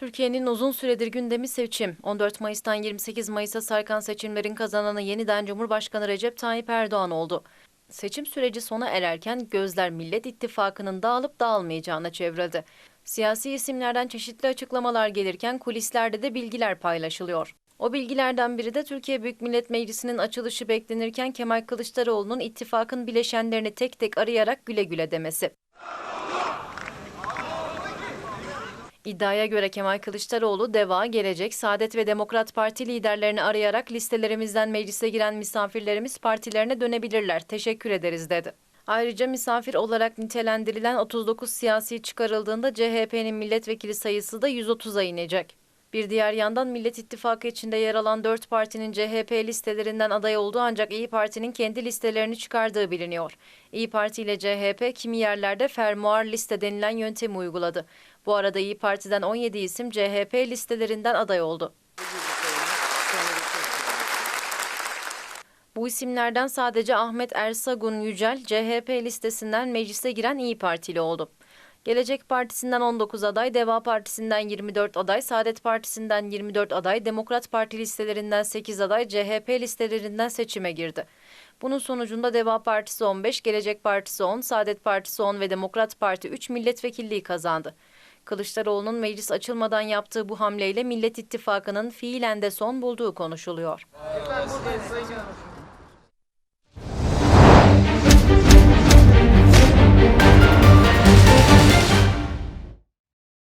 Türkiye'nin uzun süredir gündemi seçim. 14 Mayıs'tan 28 Mayıs'a sarkan seçimlerin kazananı yeniden Cumhurbaşkanı Recep Tayyip Erdoğan oldu. Seçim süreci sona ererken gözler Millet İttifakı'nın dağılıp dağılmayacağına çevrildi. Siyasi isimlerden çeşitli açıklamalar gelirken kulislerde de bilgiler paylaşılıyor. O bilgilerden biri de Türkiye Büyük Millet Meclisi'nin açılışı beklenirken Kemal Kılıçdaroğlu'nun ittifakın bileşenlerini tek tek arayarak güle güle demesi. İddiaya göre Kemal Kılıçdaroğlu, DEVA, Gelecek, Saadet ve Demokrat Parti liderlerini arayarak listelerimizden meclise giren misafirlerimiz partilerine dönebilirler, teşekkür ederiz dedi. Ayrıca misafir olarak nitelendirilen 39 siyasi çıkarıldığında CHP'nin milletvekili sayısı da 130'a inecek. Bir diğer yandan Millet İttifakı içinde yer alan 4 partinin CHP listelerinden aday olduğu ancak İyi Parti'nin kendi listelerini çıkardığı biliniyor. İyi Parti ile CHP kimi yerlerde fermuar liste denilen yöntemi uyguladı. Bu arada İyi Parti'den 17 isim CHP listelerinden aday oldu. Bu isimlerden sadece Ahmet Ersagun Yücel CHP listesinden meclise giren İyi Partili oldu. Gelecek Partisi'nden 19 aday, Deva Partisi'nden 24 aday, Saadet Partisi'nden 24 aday, Demokrat Parti listelerinden 8 aday CHP listelerinden seçime girdi. Bunun sonucunda Deva Partisi 15, Gelecek Partisi 10, Saadet Partisi 10 ve Demokrat Parti 3 milletvekilliği kazandı. Kılıçdaroğlu'nun meclis açılmadan yaptığı bu hamleyle Millet İttifakı'nın fiilen de son bulduğu konuşuluyor.